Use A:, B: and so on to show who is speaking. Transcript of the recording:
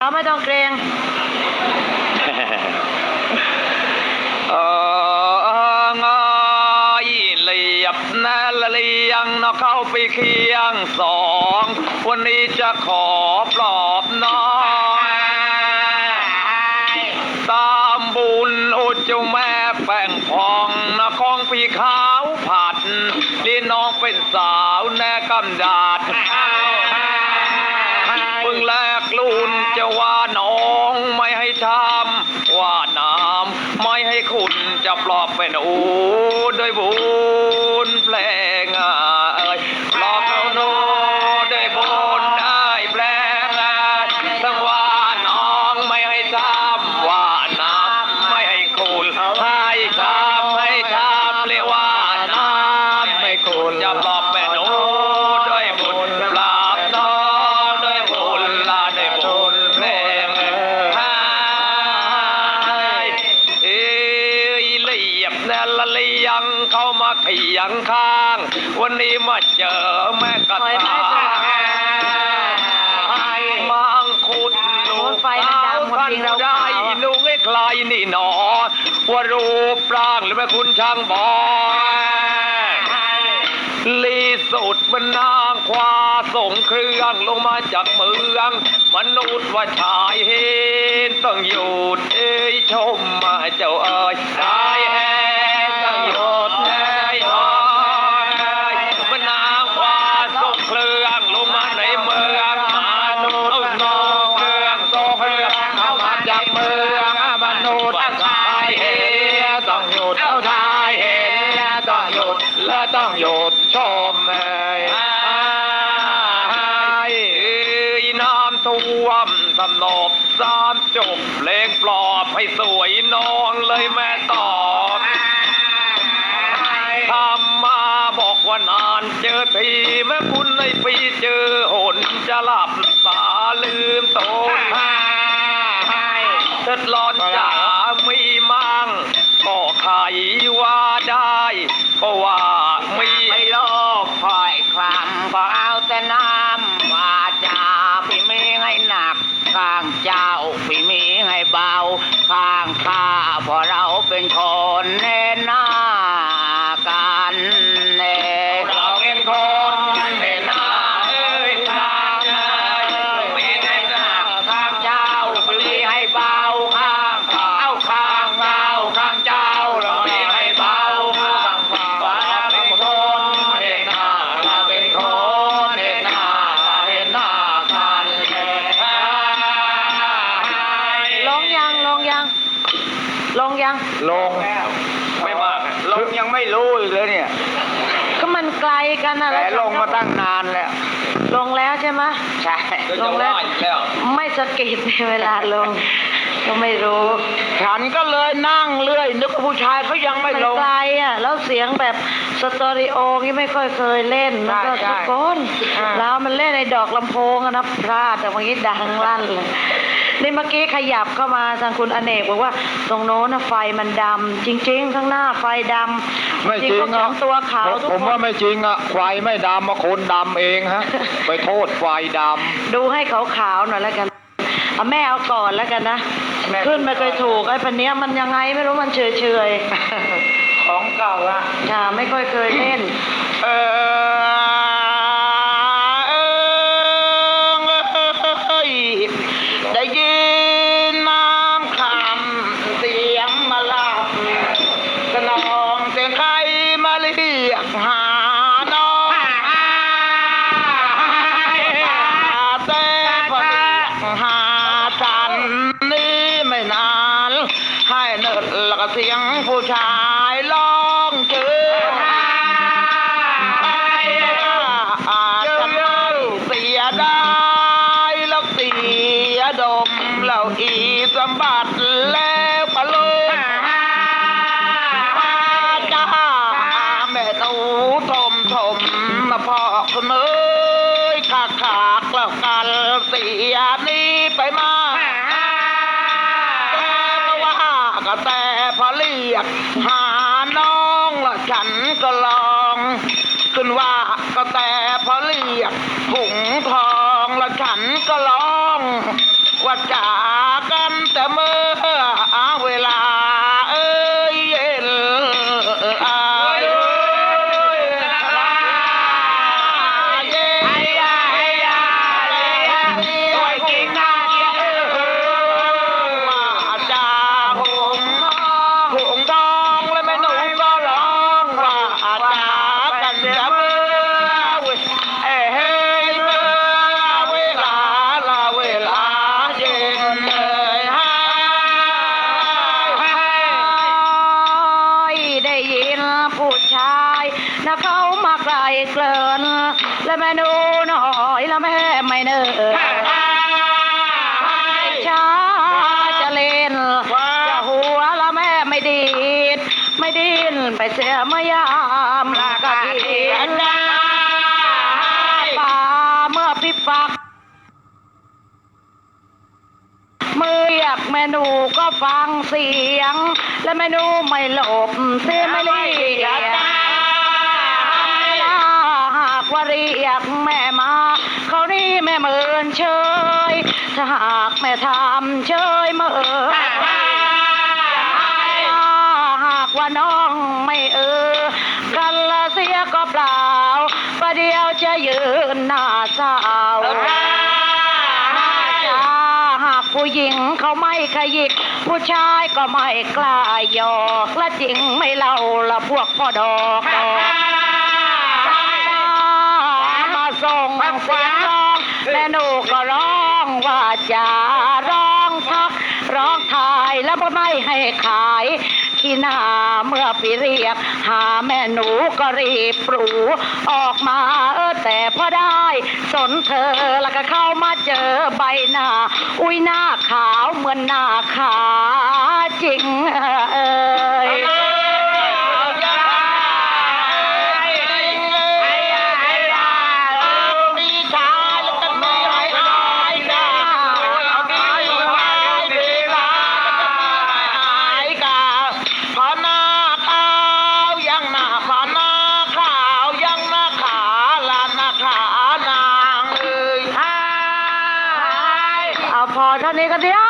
A: เราไม่ต้องเกรง
B: เออไงเลียบนะละเลียงนะเข้าไปเคียงสอง วันนี้จะขอปลอบน้องตามบุญโอเจ้าแม่แป้งพองนะของพี่ขาวผัดนี่น้องเป็นสาวแน่กำดาดเพิ่งแลกลุน จะว่าน้องไม่ให้ทำว่าน้ำไม่ให้คุณจะปลอบเป็นอูด้วยบุญแปลงอะ วันนี้มาเจอแม่กระ
A: ปล่อยไม้
B: ทาให้มังคุดหนู
A: โอ้ยไฟมันดำหมดจริงเรา
B: ได้หนูไม่ใครนี่หนอว่ารูปร่างหรือแม่คุณช่างบอกลีสุดมันนางควาส่งเครื่องลงมาจากเมือง มนุษย์ว่าชายเห็นต้องหยุดเอ้ยชมมาเจ้าเอ้ยชา และต้องหยุดชมเอ้ยเอ้น้ำท่วมสนบสามจบเพลงปลอบให้สวยนองเลยแม่ตอบทำมาบอกว่านานเจอทีแม่คุณในปีเจอหนจะหลับตาลืมโตนเถิดร้อนจ๋ามีมั่งก็ใครว่าได้ก็ว่า
C: ลง
B: ยัง
A: ลง
B: ไม่มากอะ
C: ลงยังไม่รู้อีกเลยเนี่ย
A: ก็มันไกลกันนะ
C: แต่
A: แล้ว
C: ลงมาตั้งนานแล้ว
A: ลงแล้วใช่ไหม
C: ใช่
B: ก็
A: ล
B: จะ
A: งแล้ว
B: ว่าอีกแล้ว
A: ไม่สะกิดในเวลาลง ก็ไม่รู้
C: ฉันก็เลยนั่งเรื่อยนึกว่าผู้ชายเขายังไม่
A: มัน
C: ลง
A: ไกลอะแล้วเสียงแบบสตอริโอนี่ไม่ค่อยเคยเล่นมันก็
C: ใช่
A: ทุกคน
C: อ่า
A: แล้วมันเล่นในดอกลำโพงอะนะพลาดแต่เมื่อกี้ดังลั่นเลย นี่เมื่อกี้ขยับเข้ามาทางคุณอเนกบอกว่า ตรงโน้นนะไฟมันดำจริง ๆ ข้างหน้าไฟดำ
D: ไม่จริง
A: ก็ของตัวขาวทุก
D: ผม
A: ค
D: ว่านไม่จริงอะไฟไม่ดำมาคนดำเองฮะ ไปโทษไฟด
A: ดูให้ขาวๆหน่อยแล้วกันเอาแม่เอาก่อนแล้วกันนะขึ้นไม่เคยถูกไอ้พันเนี้ยมันยังไงไม่รู้มันเฉยเฉย
C: ของเก่าอะ
A: ๆค่ะไม่ค่อยเคยเล่น
C: เออ ได้ยินน้ำคำเสียงมาลับสนองเสียงใครมาเรียกหาน้องแต่พอเรียกหาฉันนี่ไม่นาน ให้เนิร์ดแล้วก็เสียงผู้ชายร้องเจอ ยกหาน้องละฉันก็ลองขึ้นว่าก็แต่พอเรียกถุงทองละฉันก็ลองว่า ใจ
A: ม่หนูน้อยละแม่ไม่เนอช้าจะเล่นจะหัวละแม่ไม่ดีดไม่ดิ้นไปเสียเมื่อยามกะดีป่าเมื่อพิฟักมืออยากแม่นูก็ฟังเสียง และแม่นูไม่หลบเสียไม่รี ถ้าหากแม่ทำเชยเมินถ้าหากว่าน้องไม่เออ กันละเสียก็เปล่าประเดี๋ยวจะยืนหน้าเศร้าจ้าหากผู้หญิงเขาไม่ขยิก ผู้ชายก็ไม่กล้าหยอกและจริงไม่เล่าละพวกพ่อดอกดอกมาส่งเสียงร้องและหนูก็ร้อง ว่าจะร้องทัก ร้องทายแล้วก็ไม่ให้ขายขี้หน้าเมื่อพี่เรียก หาแม่หนูก็รีบปรูออกมาเออแต่พอได้ สนเธอแล้วก็เข้ามาเจอใบหน้า อุ้ยหน้าขาวเหมือนหน้าขาจริง they are.